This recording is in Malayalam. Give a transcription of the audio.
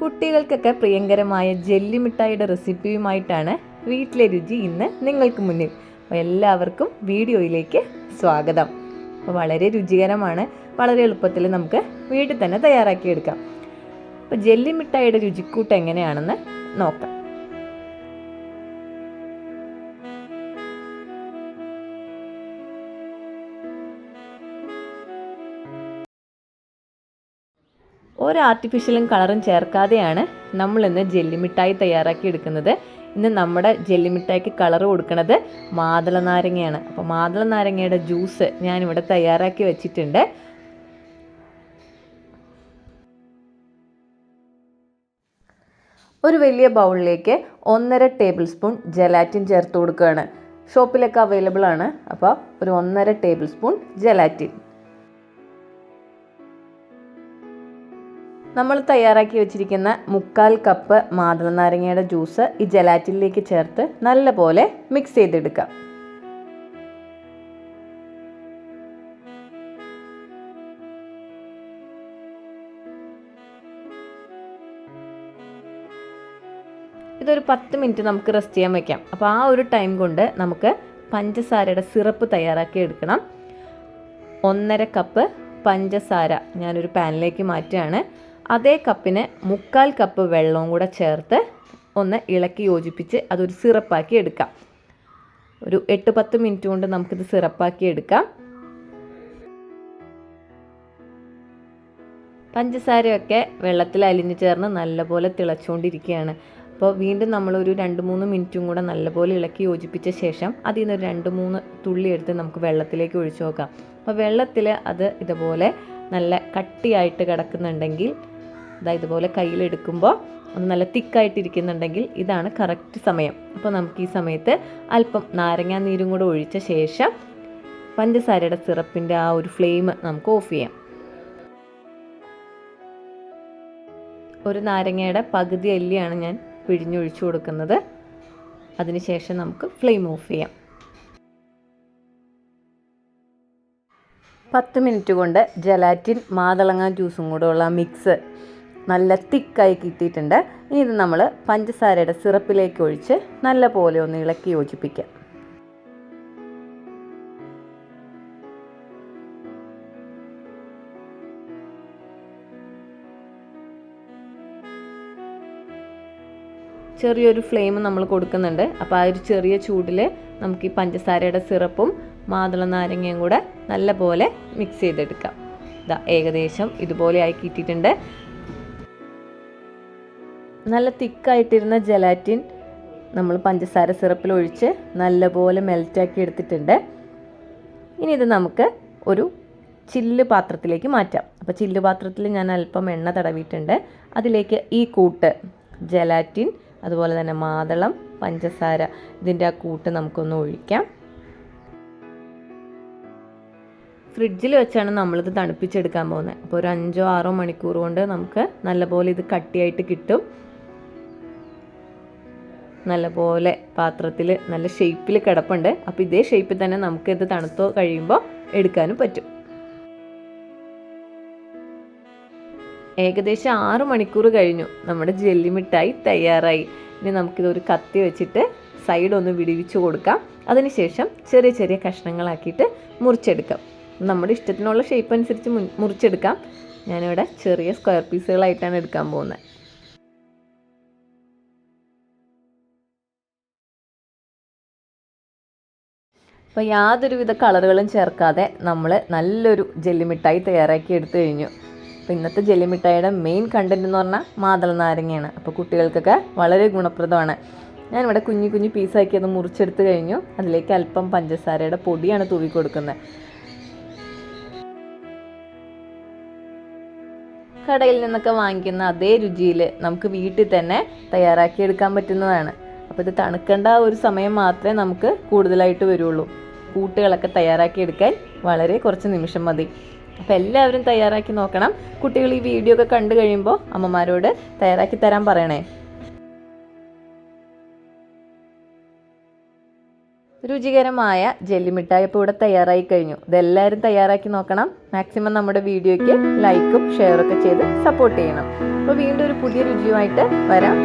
കുട്ടികൾക്കൊക്കെ പ്രിയങ്കരമായ ജെല്ലി മിഠായിയുടെ റെസിപ്പിയുമായിട്ടാണ് വീട്ടിലെ രുചി ഇന്ന് നിങ്ങൾക്ക് മുന്നിൽ. എല്ലാവർക്കും വീഡിയോയിലേക്ക് സ്വാഗതം. അപ്പോൾ വളരെ രുചികരമാണ് വളരെ എളുപ്പത്തിൽ നമുക്ക് വീട്ടിൽ തന്നെ തയ്യാറാക്കിയെടുക്കാം. അപ്പോൾ ജെല്ലി മിഠായിയുടെ രുചിക്കൂട്ട് എങ്ങനെയാണെന്ന് നോക്കാം. ഒരു ആർട്ടിഫിഷ്യലും കളറും ചേർക്കാതെയാണ് നമ്മളിന്ന് ജെല്ലി മിഠായി തയ്യാറാക്കി എടുക്കുന്നത്. ഇന്ന് നമ്മുടെ ജെല്ലി മിഠായിക്ക് കളർ കൊടുക്കുന്നത് മാതള നാരങ്ങയാണ്. അപ്പോൾ മാതള നാരങ്ങയുടെ ജ്യൂസ് ഞാനിവിടെ തയ്യാറാക്കി വെച്ചിട്ടുണ്ട്. ഒരു വലിയ ബൗളിലേക്ക് ഒന്നര ടേബിൾ സ്പൂൺ ജലാറ്റിൻ ചേർത്ത് കൊടുക്കുകയാണ്. ഷോപ്പിലൊക്കെ അവൈലബിൾ ആണ്. അപ്പോൾ ഒരു ഒന്നര ടേബിൾ സ്പൂൺ ജലാറ്റിൻ നമ്മൾ തയ്യാറാക്കി വെച്ചിരിക്കുന്ന മുക്കാൽ കപ്പ് മാതള നാരങ്ങയുടെ ജ്യൂസ് ഈ ജലാറ്റിനിലേക്ക് ചേർത്ത് നല്ലപോലെ മിക്സ് ചെയ്തെടുക്കാം. ഇതൊരു പത്ത് മിനിറ്റ് നമുക്ക് റെസ്റ്റ് ചെയ്യാൻ വയ്ക്കാം അപ്പോൾ ആ ഒരു ടൈം കൊണ്ട് നമുക്ക് പഞ്ചസാരയുടെ സിറപ്പ് തയ്യാറാക്കി എടുക്കണം. ഒന്നര കപ്പ് പഞ്ചസാര ഞാനൊരു പാനിലേക്ക് മാറ്റുകയാണ്. അതേ കപ്പിന് മുക്കാൽ കപ്പ് വെള്ളവും കൂടെ ചേർത്ത് ഒന്ന് ഇളക്കി യോജിപ്പിച്ച് അതൊരു സിറപ്പാക്കി എടുക്കാം. ഒരു എട്ട് പത്ത് മിനിറ്റ് കൊണ്ട് നമുക്കിത് സിറപ്പാക്കി എടുക്കാം. പഞ്ചസാരയൊക്കെ വെള്ളത്തിൽ അലിഞ്ഞു ചേർന്ന് നല്ലപോലെ തിളച്ചുകൊണ്ടിരിക്കുകയാണ്. അപ്പോൾ വീണ്ടും നമ്മളൊരു രണ്ട് മൂന്ന് മിനിറ്റും കൂടെ നല്ലപോലെ ഇളക്കി യോജിപ്പിച്ച ശേഷം അതിൽ നിന്ന് രണ്ട് മൂന്ന് തുള്ളി എടുത്ത് നമുക്ക് വെള്ളത്തിലേക്ക് ഒഴിച്ചു നോക്കാം. അപ്പോൾ വെള്ളത്തിൽ അത് ഇതുപോലെ നല്ല കട്ടിയായിട്ട് കിടക്കുന്നുണ്ടെങ്കിൽ ഇതാ ഇതുപോലെ കയ്യിലെടുക്കുമ്പോൾ ഒന്ന് നല്ല തിക്കായിട്ടിരിക്കുന്നുണ്ടെങ്കിൽ ഇതാണ് കറക്റ്റ് സമയം. അപ്പോൾ നമുക്ക് ഈ സമയത്ത് അല്പം നാരങ്ങാ നീരും കൂടെ ഒഴിച്ച ശേഷം പഞ്ചസാരയുടെ സിറപ്പിന്റെ ആ ഒരു ഫ്ലെയിം നമുക്ക് ഓഫ് ചെയ്യാം. ഒരു നാരങ്ങയുടെ പകുതി അല്ലിയാണ് ഞാൻ പിഴിഞ്ഞൊഴിച്ചു കൊടുക്കുന്നത്. അതിനുശേഷം നമുക്ക് ഫ്ലെയിം ഓഫ് ചെയ്യാം. പത്ത് മിനിറ്റ് കൊണ്ട് ജലാറ്റിൻ മാതളങ്ങ ജ്യൂസും കൂടെ ഉള്ള മിക്സ് നല്ല തിക്കായി കിട്ടിയിട്ടുണ്ട്. ഇനി ഇത് നമ്മൾ പഞ്ചസാരയുടെ സിറപ്പിലേക്ക് ഒഴിച്ച് നല്ല പോലെ ഒന്ന് ഇളക്കി യോജിപ്പിക്കാം. ചെറിയൊരു ഫ്ലെയിം നമ്മൾ കൊടുക്കുന്നുണ്ട്. അപ്പോൾ ആ ഒരു ചെറിയ ചൂടിൽ നമുക്ക് ഈ പഞ്ചസാരയുടെ സിറപ്പും മാതള നാരങ്ങയും കൂടെ നല്ല പോലെ മിക്സ് ചെയ്തെടുക്കാം. ഇതാ ഏകദേശം ഇതുപോലെ ആയി കിട്ടിയിട്ടുണ്ട്. നല്ല തിക്കായിട്ടിരുന്ന ജലാറ്റിൻ നമ്മൾ പഞ്ചസാര സിറപ്പിൽ ഒഴിച്ച് നല്ലപോലെ മെൽറ്റാക്കി എടുത്തിട്ടുണ്ട്. ഇനി ഇത് നമുക്ക് ഒരു ചില്ല് പാത്രത്തിലേക്ക് മാറ്റാം. അപ്പോൾ ചില്ല് പാത്രത്തിൽ ഞാൻ അല്പം എണ്ണ തടവിയിട്ടുണ്ട്. അതിലേക്ക് ഈ കൂട്ട് ജലാറ്റിൻ അതുപോലെ തന്നെ മാതളം പഞ്ചസാര ഇതിന്റെ ആ കൂട്ട് നമുക്കൊന്ന് ഒഴിക്കാം. ഫ്രിഡ്ജിൽ വെച്ചാണ് നമ്മളിത് തണുപ്പിച്ചെടുക്കാൻ പോകുന്നത്. അപ്പോൾ ഒരു അഞ്ചോ ആറോ മണിക്കൂർ കൊണ്ട് നമുക്ക് നല്ലപോലെ ഇത് കട്ടിയായിട്ട് കിട്ടും. നല്ലപോലെ പാത്രത്തിൽ നല്ല ഷേപ്പിൽ കിടപ്പുണ്ട്. അപ്പോൾ ഇതേ ഷേപ്പിൽ തന്നെ നമുക്കിത് തണുത്തോ കഴിയുമ്പോൾ എടുക്കാനും പറ്റും. ഏകദേശം ആറ് മണിക്കൂർ കഴിഞ്ഞു. നമ്മുടെ ജെല്ലി മിഠായി തയ്യാറായി. ഇനി നമുക്കിത് ഒരു കത്തി വെച്ചിട്ട് സൈഡ് ഒന്ന് വിടിവിച്ച് കൊടുക്കാം. അതിനുശേഷം ചെറിയ ചെറിയ കഷ്ണങ്ങളാക്കിയിട്ട് മുറിച്ചെടുക്കാം. നമ്മുടെ ഇഷ്ടത്തിനുള്ള ഷേപ്പ് അനുസരിച്ച് മുറിച്ചെടുക്കാം. ഞാനിവിടെ ചെറിയ സ്ക്വയർ പീസുകളായിട്ടാണ് എടുക്കാൻ പോകുന്നത്. അപ്പോൾ യാതൊരുവിധ കളറുകളും ചേർക്കാതെ നമ്മൾ നല്ലൊരു ജെല്ലി മിഠായി തയ്യാറാക്കി എടുത്തു കഴിഞ്ഞു. അപ്പോൾ ഇന്നത്തെ ജെല്ലി മിഠായിയുടെ മെയിൻ കണ്ടന്റ് എന്ന് പറഞ്ഞാൽ മാതള നാരങ്ങയാണ്. അപ്പോൾ കുട്ടികൾക്കൊക്കെ വളരെ ഗുണപ്രദമാണ്. ഞാനിവിടെ കുഞ്ഞു കുഞ്ഞു പീസാക്കി അത് മുറിച്ചെടുത്ത് കഴിഞ്ഞു. അതിലേക്ക് അല്പം പഞ്ചസാരയുടെ പൊടിയാണ് തൂവി കൊടുക്കുന്നത്. കടയിൽ നിന്നൊക്കെ വാങ്ങിക്കുന്ന അതേ രുചിയിൽ നമുക്ക് വീട്ടിൽ തന്നെ തയ്യാറാക്കി എടുക്കാൻ പറ്റുന്നതാണ്. അപ്പോൾ ഇത് തണുക്കേണ്ട ഒരു സമയം മാത്രമേ നമുക്ക് കൂടുതലായിട്ട് വരുള്ളൂ. കൂട്ടുകളൊക്കെ തയ്യാറാക്കി എടുക്കാൻ വളരെ കുറച്ച് നിമിഷം മതി. അപ്പോൾ എല്ലാവരും തയ്യാറാക്കി നോക്കണം. കുട്ടികൾ ഈ വീഡിയോ ഒക്കെ കണ്ടു കഴിയുമ്പോൾ അമ്മമാരോട് തയ്യാറാക്കി തരാൻ പറയണേ. രുചികരമായ ജെല്ലി മിഠായി ഇപ്പോൾ ഇവിടെ തയ്യാറായി കഴിഞ്ഞു. ഇതെല്ലാവരും തയ്യാറാക്കി നോക്കണം. മാക്സിമം നമ്മുടെ വീഡിയോയ്ക്ക് ലൈക്കും ഷെയറൊക്കെ ചെയ്ത് സപ്പോർട്ട് ചെയ്യണം. അപ്പോൾ വീണ്ടും ഒരു പുതിയ രുചിയുമായിട്ട് വരാം.